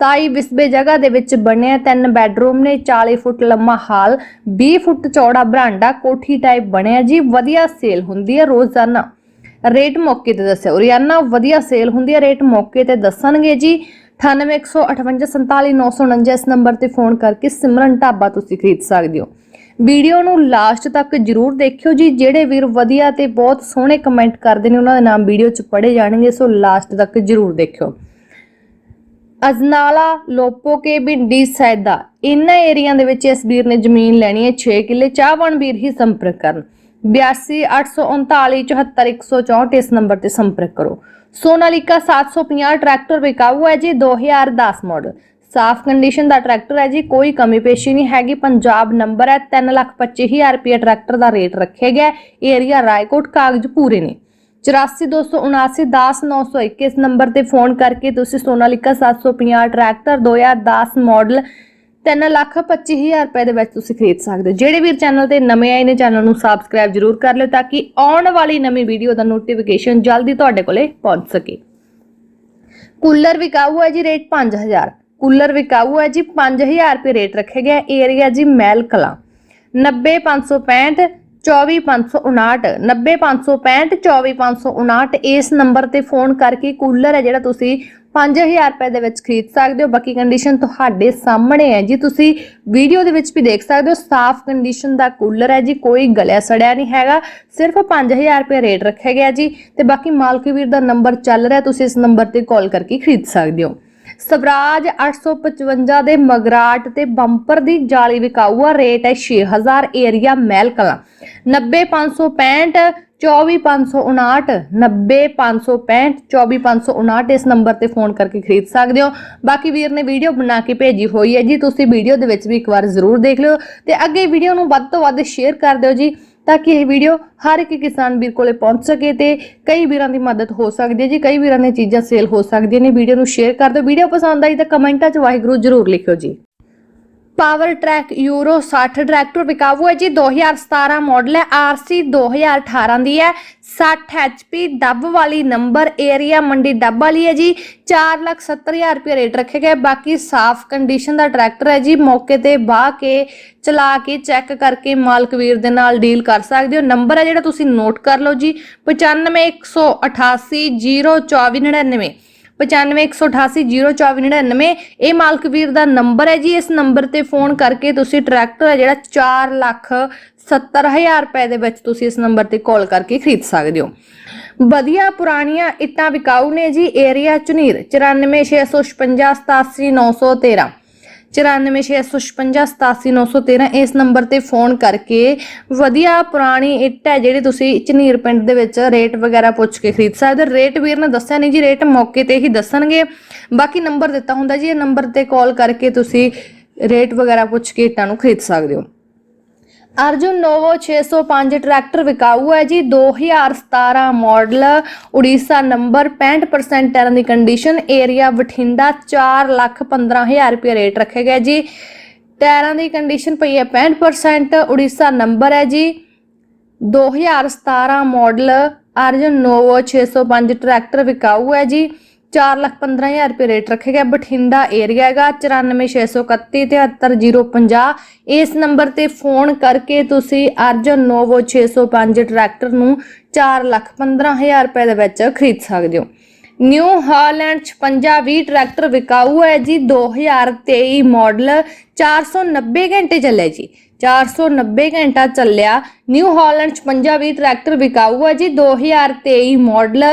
27 ਵਿਸਬੇ ਜਗ੍ਹਾ ਦੇ ਵਿੱਚ ਬਣਿਆ ਤਿੰਨ ਬੈੱਡਰੂਮ ਨੇ 40 ਫੁੱਟ ਲੰਮਾ ਹਾਲ 20 ਫੁੱਟ ਚੌੜਾ ਬਰਾਂਡਾ, ਕੋਠੀ ਟਾਈਪ ਬਣਿਆ ਜੀ, ਵਧੀਆ ਸੇਲ ਹੁੰਦੀ ਹੈ ਰੋਜ਼ਾਨਾ। ਰੇਟ ਮੌਕੇ ਤੇ ਦੱਸਿਓ। ਰੋਜ਼ਾਨਾ ਵਧੀਆ ਸੇਲ ਹੁੰਦੀ ਹੈ ਰੇਟ ਮੌਕੇ ਤੇ ਦੱਸਣਗੇ ਜੀ। 9815847949 ਇਸ ਨੰਬਰ ਤੇ ਫੋਨ ਕਰਕੇ ਸਿਮਰਨ ਢਾਬਾ ਤੁਸੀਂ ਖਰੀਦ ਸਕਦੇ ਹੋ। ਵੀਡੀਓ ਨੂੰ ਲਾਸਟ ਤੱਕ ਜਰੂਰ ਦੇਖਿਓ ਜੀ। ਜਿਹੜੇ ਵੀਰ ਵਧੀਆ ਤੇ ਬਹੁਤ ਸੋਹਣੇ ਕਮੈਂਟ ਕਰਦੇ ਨੇ, ਉਹਨਾਂ ਦੇ ਨਾਮ ਵੀਡੀਓ 'ਚ ਪੜੇ ਜਾਣਗੇ, ਸੋ ਲਾਸਟ ਤੱਕ ਜਰੂਰ ਦੇਖਿਓ। ਅਜਨਾਲਾ ਲੋਪੋਕੇ ਬਿੰਡੀ ਸੈਦਾ। ਇਹਨਾਂ ਏਰੀਆ ਦੇ ਵਿੱਚ ਇਸ ਵੀਰ ਨੇ ਜ਼ਮੀਨ ਲੈਣੀ ਹੈ 6 ਕਿੱਲੇ ਚਾਹਵਾਨ ਵੀਰ ਹੀ ਸੰਪਰਕ ਕਰਨ। 8283974164 ਇਸ ਨੰਬਰ ਤੇ ਸੰਪਰਕ ਕਰੋ। ਸੋਨਾਲੀਕਾ 750 ਟਰੈਕਟਰ ਵਿਕਾਊ ਹੈ ਜੀ 2010 ਮਾਡਲ। ਸਾਫ਼ ਕੰਡੀਸ਼ਨ ਦਾ ਟਰੈਕਟਰ ਹੈ ਜੀ, ਕੋਈ ਕਮੀ ਪੇਸ਼ੀ ਨਹੀਂ ਹੈਗੀ, ਪੰਜਾਬ ਨੰਬਰ ਹੈ 325000 ਰੁਪਏ ਟਰੈਕਟਰ ਦਾ ਰੇਟ ਰੱਖਿਆ ਗਿਆ ਏਰੀਆ ਰਾਏਕੋਟ ਕਾਗਜ਼ ਪੂਰੇ ਨੇ। 8427910901 ਇਸ ਨੰਬਰ ਤੇ ਫੋਨ ਕਰਕੇ ਤੁਸੀਂ ਸੋਨਾਲੀਕਾ 750 ਟਰੈਕਟਰ 2010 ਮਾਡਲ 325000 ਰੁਪਏ ਦੇ ਵਿੱਚ ਤੁਸੀਂ ਖਰੀਦ ਸਕਦੇ ਹੋ। ਜਿਹੜੇ ਵੀਰ ਚੈਨਲ ਤੇ ਨਵੇਂ ਆਏ ਨੇ, ਚੈਨਲ ਨੂੰ ਸਬਸਕ੍ਰਾਈਬ ਜਰੂਰ ਕਰ ਲਿਓ ਤਾਂ ਕਿ ਆਉਣ ਵਾਲੀ ਨਵੀਂ ਵੀਡੀਓ ਦਾ ਨੋਟੀਫਿਕੇਸ਼ਨ ਜਲਦੀ ਤੁਹਾਡੇ ਕੋਲੇ ਪਹੁੰਚ ਸਕੇ। ਕੂਲਰ ਵਿਕਾਊ ਹੈ ਜੀ ਰੇਟ 5000 ਕੂਲਰ ਵਿਕਾਊ ਹੈ ਜੀ 5000 ਰੁਪਏ ਰੇਟ ਰੱਖਿਆ ਗਿਆ ਏਰੀਆ ਜੀ ਮਹਿਲ ਕਲਾਂ। 90565 24559 90565 24559 ਇਸ ਨੰਬਰ ਤੇ ਫੋਨ ਕਰਕੇ ਕੂਲਰ ਹੈ ਜਿਹੜਾ ਤੁਸੀਂ 5000 ਰੁਪਏ ਦੇ ਵਿੱਚ ਖਰੀਦ ਸਕਦੇ ਹੋ। ਬਾਕੀ ਕੰਡੀਸ਼ਨ ਤੁਹਾਡੇ ਸਾਹਮਣੇ ਹੈ ਜੀ। ਤੁਸੀਂ ਵੀਡੀਓ ਦੇ ਵਿੱਚ ਵੀ ਦੇਖ ਸਕਦੇ ਹੋ, ਸਾਫ਼ ਕੰਡੀਸ਼ਨ ਦਾ ਕੂਲਰ ਹੈ ਜੀ, ਕੋਈ ਗਲਿਆ ਸੜਿਆ ਨਹੀਂ ਹੈਗਾ, ਸਿਰਫ 5000 ਰੁਪਏ ਰੇਟ ਰੱਖਿਆ ਗਿਆ ਜੀ। ਤੇ ਬਾਕੀ ਮਾਲਕੀ ਵੀਰ ਦਾ ਨੰਬਰ ਚੱਲ ਰਿਹਾ, ਤੁਸੀਂ ਇਸ ਨੰਬਰ ਤੇ ਕਾਲ ਕਰਕੇ ਖਰੀਦ ਸਕਦੇ ਹੋ। ਸਵਰਾਜ 855 ਦੇ ਮਗਰਾਟ ਤੇ ਬੰਪਰ ਦੀ ਜਾਲੀ ਵਿਕਾਊ ਆ ਰੇਟ ਹੈ 6000 ਏਰੀਆ ਮਹਿਲ ਕਲਾਂ। 90565 24559 90565 24559 ਇਸ ਨੰਬਰ ਤੇ ਫੋਨ ਕਰਕੇ ਖਰੀਦ ਸਕਦੇ ਹੋ। ਬਾਕੀ ਵੀਰ ਨੇ ਵੀਡੀਓ ਬਣਾ ਕੇ ਭੇਜੀ ਹੋਈ ਹੈ ਜੀ, ਤੁਸੀਂ ਵੀਡੀਓ ਦੇ ਵਿੱਚ ਵੀ ਇੱਕ ਵਾਰ ਜ਼ਰੂਰ ਦੇਖ ਲਿਓ ਤੇ ਅੱਗੇ ਵੀਡੀਓ ਨੂੰ ਵੱਧ ਤੋਂ ਵੱਧ ਸ਼ੇਅਰ ਕਰ ਦਿਓ ਜੀ। ਤਾਂ ਕਿ ਇਹ ਵੀਡੀਓ ਹਰ ਇੱਕ ਕਿਸਾਨ ਵੀਰ ਕੋਲੇ ਪਹੁੰਚ ਸਕੇ ਤੇ ਕਈ ਵੀਰਾਂ ਦੀ ਮਦਦ ਹੋ ਸਕਦੀ ਹੈ ਜੀ, ਕਈ ਵੀਰਾਂ ਦੀਆਂ ਚੀਜ਼ਾਂ ਸੇਲ ਹੋ ਸਕਦੀਆਂ ਨੇ। ਵੀਡੀਓ ਨੂੰ ਸ਼ੇਅਰ ਕਰ ਦਿਓ। ਵੀਡੀਓ ਪਸੰਦ ਆਈ ਤਾਂ ਕਮੈਂਟਾਂ 'ਚ ਵਾਹਿਗੁਰੂ ਜ਼ਰੂਰ ਲਿਖਿਓ ਜੀ। ਪਾਵਰ ਟਰੈਕ ਯੂਰੋ 60 ਟਰੈਕਟਰ ਵਿਕਾਊ ਹੈ ਜੀ। 2017 ਮਾਡਲ ਹੈ ਆਰਸੀ 2018 ਦੀ ਹੈ। 60 ਐਚਪੀ ਡੱਬ ਵਾਲੀ ਨੰਬਰ ਏਰੀਆ ਮੰਡੀ ਡੱਬ ਵਾਲੀ ਹੈ ਜੀ। 470000 ਰੁਪਏ ਰੇਟ ਰੱਖੇ ਗਏ। ਬਾਕੀ ਸਾਫ਼ ਕੰਡੀਸ਼ਨ ਦਾ ਟਰੈਕਟਰ ਹੈ ਜੀ। ਮੌਕੇ ਤੇ ਬਾਹ ਕੇ ਚਲਾ ਕੇ ਚੈੱਕ ਕਰਕੇ ਮਾਲਕ ਵੀਰ ਦੇ ਨਾਲ ਡੀਲ ਕਰ ਸਕਦੇ ਹੋ। ਨੰਬਰ ਹੈ ਜਿਹੜਾ ਤੁਸੀਂ ਨੋਟ ਕਰ ਲਓ ਜੀ। 9518802499 9518802499 ਇਹ ਮਾਲਕ ਵੀਰ ਦਾ ਨੰਬਰ ਹੈ ਜੀ। ਇਸ ਨੰਬਰ ਤੇ ਫੋਨ ਕਰਕੇ ਤੁਸੀਂ ਟਰੈਕਟਰ ਹੈ ਜਿਹੜਾ 4 ਲੱਖ 70000 ਰੁਪਏ ਦੇ ਵਿੱਚ ਤੁਸੀਂ ਇਸ ਨੰਬਰ ਤੇ ਕਾਲ ਕਰਕੇ ਖਰੀਦ ਸਕਦੇ ਹੋ। ਵਧੀਆ ਪੁਰਾਣੀਆਂ ਇੱਟਾਂ ਵਿਕਾਊ ਨੇ ਜੀ। ਏਰੀਆ ਚੁਨੀਰ 9465587913 9465587913 ਇਸ ਨੰਬਰ ਤੇ ਫੋਨ ਕਰਕੇ ਵਧੀਆ ਪੁਰਾਣੀ ਇੱਟ ਹੈ ਜਿਹੜੀ ਤੁਸੀਂ ਝਨੀਰ ਪਿੰਡ ਦੇ ਵਿੱਚ ਰੇਟ ਵਗੈਰਾ ਪੁੱਛ ਕੇ ਖਰੀਦ ਸਕਦੇ ਹੋ। ਰੇਟ ਵੀਰ ਨੇ ਦੱਸਿਆ ਨਹੀਂ ਜੀ, ਰੇਟ ਮੌਕੇ ਤੇ ਹੀ ਦੱਸਣਗੇ। ਬਾਕੀ ਨੰਬਰ ਦਿੱਤਾ ਹੁੰਦਾ ਜੀ, ਇਹ ਨੰਬਰ ਤੇ ਕਾਲ ਕਰਕੇ ਤੁਸੀਂ ਰੇਟ ਵਗੈਰਾ ਪੁੱਛ ਕੇ ਇੱਟਾਂ ਨੂੰ ਖਰੀਦ ਸਕਦੇ ਹੋ। ਅਰਜੁਨ ਨੋਵੋ 605 ਟਰੈਕਟਰ ਵਿਕਾਊ ਹੈ ਜੀ। 2017 ਮਾਡਲ, ਉੜੀਸਾ ਨੰਬਰ 65% ਟਾਇਰਾਂ ਦੀ ਕੰਡੀਸ਼ਨ ਏਰੀਆ ਬਠਿੰਡਾ 4 ਲੱਖ 15000 ਰੁਪਏ ਰੇਟ ਰੱਖੇ ਗਏ ਜੀ। ਟਾਇਰਾਂ ਦੀ ਕੰਡੀਸ਼ਨ ਪਈ ਹੈ 65% ਉੜੀਸਾ ਨੰਬਰ ਹੈ ਜੀ। 2017 ਮਾਡਲ, ਅਰਜੁਨ ਨੋਵੋ 605 ਟਰੈਕਟਰ ਵਿਕਾਊ ਹੈ ਜੀ। 4 ਲੱਖ 15000 ਰੁਪਏ ਰੇਟ ਰੱਖਿਆ ਗਿਆ ਬਠਿੰਡਾ ਏਰੀਆ ਹੈਗਾ 9461373050 ਇਸ ਨੰਬਰ ਤੇ ਫੋਨ ਕਰਕੇ ਤੁਸੀਂ ਅਰਜਨ ਨੋਵੋ 605 ਟਰੈਕਟਰ ਨੂੰ 4 ਲੱਖ 15000 ਰੁਪਏ ਦੇ ਵਿੱਚ ਖਰੀਦ ਸਕਦੇ ਹੋ। ਨਿਊ ਹਾਲੈਂਡ 5620 ਟਰੈਕਟਰ ਵਿਕਾਊ ਹੈ ਜੀ। 2023 ਮਾਡਲ 490 ਘੰਟੇ ਚੱਲਿਆ ਜੀ। 490 ਘੰਟਾ ਚੱਲਿਆ। ਨਿਊ ਹਾਲੈਂਡ 5620 ਟਰੈਕਟਰ ਵਿਕਾਊ ਹੈ ਜੀ। 2023 ਮਾਡਲ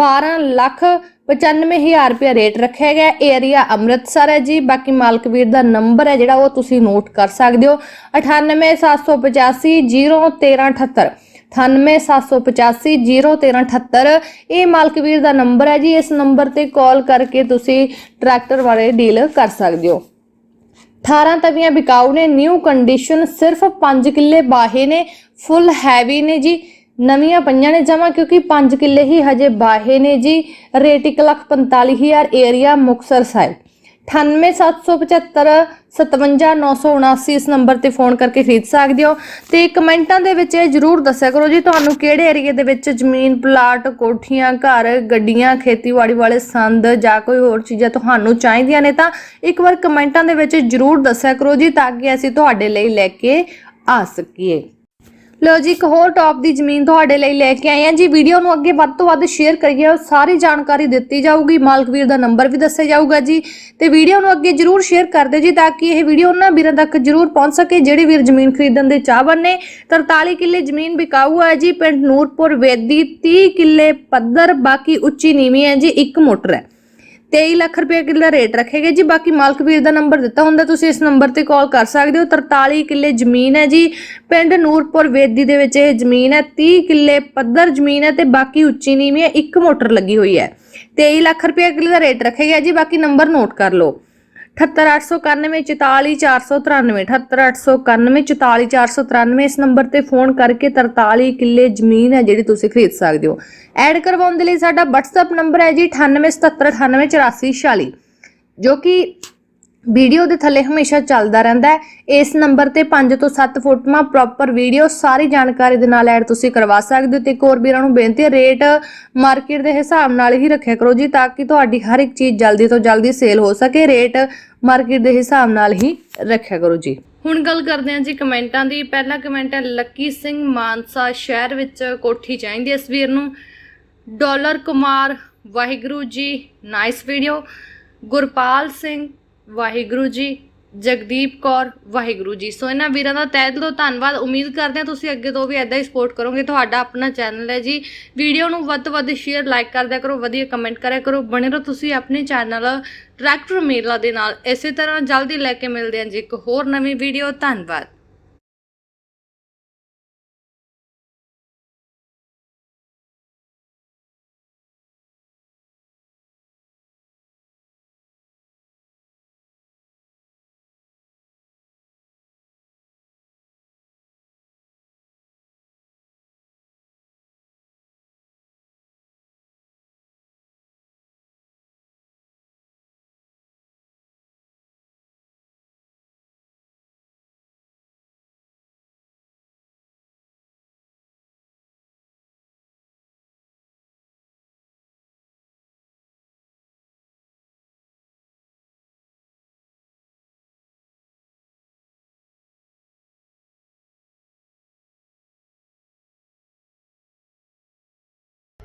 12 ਲੱਖ 95000 ਰੁਪਏ ਰੇਟ ਰੱਖਿਆ ਗਿਆ। ਏਰੀਆ ਅੰਮ੍ਰਿਤਸਰ ਹੈ ਜੀ। ਬਾਕੀ ਮਾਲਕ ਵੀਰ ਦਾ ਨੰਬਰ ਹੈ ਜਿਹੜਾ ਉਹ ਤੁਸੀਂ ਨੋਟ ਕਰ ਸਕਦੇ ਹੋ। 98785 01378 9878501378 ਇਹ ਮਾਲਕਵੀਰ ਦਾ ਨੰਬਰ ਹੈ ਜੀ ਇਸ ਨੰਬਰ ਤੇ ਕਾਲ ਕਰਕੇ ਤੁਸੀਂ ਟਰੈਕਟਰ ਬਾਰੇ ਡੀਲ ਕਰ ਸਕਦੇ ਹੋ 18 ਤਵੀਆਂ ਬਿਕਾਊ ਨੇ ਨਿਊ ਕੰਡੀਸ਼ਨ ਸਿਰਫ 5 ਕਿੱਲੇ ਬਾਹੇ ਨੇ ਫੁੱਲ ਹੈਵੀ ਨੇ ਜੀ ਨਵੀਆਂ ਪਈਆਂ ਨੇ ਜਮਾ ਕਿਉਂਕਿ 5 ਕਿੱਲੇ ਹੀ ਹਜੇ ਬਾਹੇ ਨੇ ਜੀ ਰੇਟ 145000 ਏਰੀਆ ਮੁਕਸਰ ਸਾਹਿਬ 98775 57979 ਇਸ ਨੰਬਰ ਤੇ ਫੋਨ ਕਰਕੇ ਖਰੀਦ ਸਕਦੇ ਹੋ। ਤੇ ਕਮੈਂਟਾਂ ਦੇ ਵਿੱਚ ਇਹ ਜਰੂਰ ਦੱਸਿਆ ਕਰੋ ਜੀ, ਤੁਹਾਨੂੰ ਕਿਹੜੇ ਏਰੀਏ ਦੇ ਵਿੱਚ ਜ਼ਮੀਨ, ਪਲਾਟ, ਕੋਠੀਆਂ, ਘਰ, ਗੱਡੀਆਂ, ਖੇਤੀਬਾੜੀ ਵਾਲੇ ਸੰਦ ਜਾਂ ਕੋਈ ਹੋਰ ਚੀਜ਼ਾਂ ਤੁਹਾਨੂੰ ਚਾਹੀਦੀਆਂ ਨੇ ਤਾਂ ਇੱਕ ਵਾਰ ਕਮੈਂਟਾਂ ਦੇ ਵਿੱਚ ਜਰੂਰ ਦੱਸਿਆ ਕਰੋ ਜੀ, ਤਾਂ ਕਿ ਅਸੀਂ ਤੁਹਾਡੇ ਲਈ ਲੈ ਕੇ ਆ ਸਕੀਏ। ਲੋ ਜੀ, ਇੱਕ ਹੋਰ ਟੌਪ ਦੀ ਜ਼ਮੀਨ ਤੁਹਾਡੇ ਲਈ ਲੈ ਕੇ ਆਏ ਹਾਂ ਜੀ। ਵੀਡੀਓ ਨੂੰ ਅੱਗੇ ਵੱਧ ਤੋਂ ਵੱਧ ਸ਼ੇਅਰ ਕਰੀਏ ਔਰ ਸਾਰੀ ਜਾਣਕਾਰੀ ਦਿੱਤੀ ਜਾਊਗੀ। ਮਾਲਕ ਵੀਰ ਦਾ ਨੰਬਰ ਵੀ ਦੱਸਿਆ ਜਾਊਗਾ ਜੀ। ਤੇ ਵੀਡੀਓ ਨੂੰ ਅੱਗੇ ਜਰੂਰ ਸ਼ੇਅਰ ਕਰ ਦਿਓ ਜੀ ਤਾਂ ਕਿ ਇਹ ਵੀਡੀਓ ਉਹਨਾਂ ਵੀਰਾਂ ਤੱਕ ਜਰੂਰ ਪਹੁੰਚ ਸਕੇ ਜਿਹੜੇ ਵੀਰ ਜ਼ਮੀਨ ਖਰੀਦਣ ਦੇ ਚਾਹਵਾਨ ਨੇ। 43 ਕਿੱਲੇ ਜ਼ਮੀਨ ਵਿਕਾਊ ਹੈ ਜੀ। ਪਿੰਡ ਨੂਰਪੁਰ ਵੇਦੀ 30 ਕਿੱਲੇ ਪੱਧਰ, ਬਾਕੀ ਉੱਚੀ ਨੀਵੀਂ ਹੈ ਜੀ, ਇੱਕ ਮੋਟਰ ਹੈ। 23 ਲੱਖ ਰੁਪਏ ਕਿੱਲਾ ਰੇਟ ਰੱਖੇਗਾ ਜੀ, ਬਾਕੀ ਮਾਲਕ ਵੀਰ ਦਾ ਨੰਬਰ ਦਿੱਤਾ ਹੁੰਦਾ, ਤੁਸੀਂ ਇਸ ਨੰਬਰ ਤੇ ਕਾਲ ਕਰ ਸਕਦੇ ਹੋ। 43 ਕਿੱਲੇ ਜ਼ਮੀਨ ਹੈ ਜੀ, ਪਿੰਡ ਨੂਰਪੁਰ ਵੇਦੀ ਦੇ ਵਿੱਚ ਇਹ ਜ਼ਮੀਨ ਹੈ 30 ਕਿੱਲੇ ਪੱਧਰ ਜ਼ਮੀਨ ਹੈ ਤੇ ਬਾਕੀ ਉੱਚੀ ਨੀਵੀਂ ਹੈ, ਇੱਕ ਮੋਟਰ ਲੱਗੀ ਹੋਈ ਹੈ। 23 ਲੱਖ ਰੁਪਏ ਕਿੱਲੇ ਦਾ ਰੇਟ ਰੱਖੇਗਾ ਜੀ, ਬਾਕੀ ਨੰਬਰ ਨੋਟ ਕਰ ਲਓ। 78891 78891 ਇਸ ਨੰਬਰ ਤੇ ਫੋਨ ਕਰਕੇ 43 ਕਿੱਲੇ ਜ਼ਮੀਨ ਹੈ ਜਿਹੜੀ ਤੁਸੀਂ ਖਰੀਦ ਸਕਦੇ ਹੋ। ਐਡ ਕਰਵਾਉਣ ਦੇ ਲਈ ਸਾਡਾ WhatsApp ਨੰਬਰ ਹੈ ਜੀ 9877988446 ਜੋ ਕਿ ਵੀਡੀਓ ਦੇ ਥੱਲੇ ਹਮੇਸ਼ਾ ਚੱਲਦਾ ਰਹਿੰਦਾ ਹੈ। ਇਸ ਨੰਬਰ ਤੇ 5 ਤੋਂ 7 ਫੋਟੋਆਂ ਪ੍ਰੋਪਰ ਵੀਡੀਓ ਸਾਰੀ ਜਾਣਕਾਰੀ ਦੇ ਨਾਲ ਐਡ ਤੁਸੀਂ ਕਰਵਾ ਸਕਦੇ ਹੋ ਤੇ ਇੱਕ ਹੋਰ ਵੀਰਾਂ ਨੂੰ ਬੇਨਤੀ ਹੈ ਰੇਟ ਮਾਰਕੀਟ ਦੇ ਹਿਸਾਬ ਨਾਲ ਹੀ ਰੱਖਿਆ ਕਰੋ ਜੀ, ਤਾਂ ਕਿ ਤੁਹਾਡੀ ਹਰ ਇੱਕ ਚੀਜ਼ ਜਲਦੀ ਤੋਂ ਜਲਦੀ ਸੇਲ ਹੋ ਸਕੇ। ਰੇਟ ਮਾਰਕੀਟ ਦੇ ਹਿਸਾਬ ਨਾਲ ਹੀ ਰੱਖਿਆ ਕਰੋ ਜੀ। ਹੁਣ ਗੱਲ ਕਰਦੇ ਹਾਂ ਜੀ ਕਮੈਂਟਾਂ ਦੀ। ਪਹਿਲਾ ਕਮੈਂਟ ਹੈ, ਲੱਕੀ ਸਿੰਘ ਮਾਨਸਾ ਸ਼ਹਿਰ ਵਿੱਚ ਕੋਠੀ ਚਾਹੀਦੀ ਹੈ ਇਸ ਵੀਰ ਨੂੰ। Dollar Kumar Waheguru ji nice video Gurpal Singh Waheguru ji, Jagdeep Kaur, Waheguru ji. ਸੋ ਇਹਨਾਂ ਵੀਰਾਂ ਦਾ ਤਹਿ ਦਿਲੋਂ ਧੰਨਵਾਦ। ਉਮੀਦ ਕਰਦੇ ਹਾਂ ਤੁਸੀਂ ਅੱਗੇ ਤੋਂ ਵੀ ਐਦਾਂ ਹੀ ਸਪੋਰਟ ਕਰੋਗੇ। ਤੁਹਾਡਾ ਆਪਣਾ ਚੈਨਲ ਹੈ ਜੀ। ਵੀਡੀਓ ਨੂੰ ਵੱਧ ਤੋਂ ਵੱਧ ਸ਼ੇਅਰ ਲਾਈਕ ਕਰਦਿਆ ਕਰੋ, ਵਧੀਆ ਕਮੈਂਟ ਕਰਿਆ ਕਰੋ। ਬਣੇ ਰਹੋ ਤੁਸੀਂ ਆਪਣੇ ਚੈਨਲ ਟਰੈਕਟਰ ਮੇਲਾ ਦੇ ਨਾਲ। ਇਸੇ ਤਰ੍ਹਾਂ ਜਲਦੀ ਲੈ ਕੇ ਮਿਲਦੇ ਹਾਂ ਜੀ ਇੱਕ ਹੋਰ ਨਵੀਂ ਵੀਡੀਓ ਧੰਨਵਾਦ।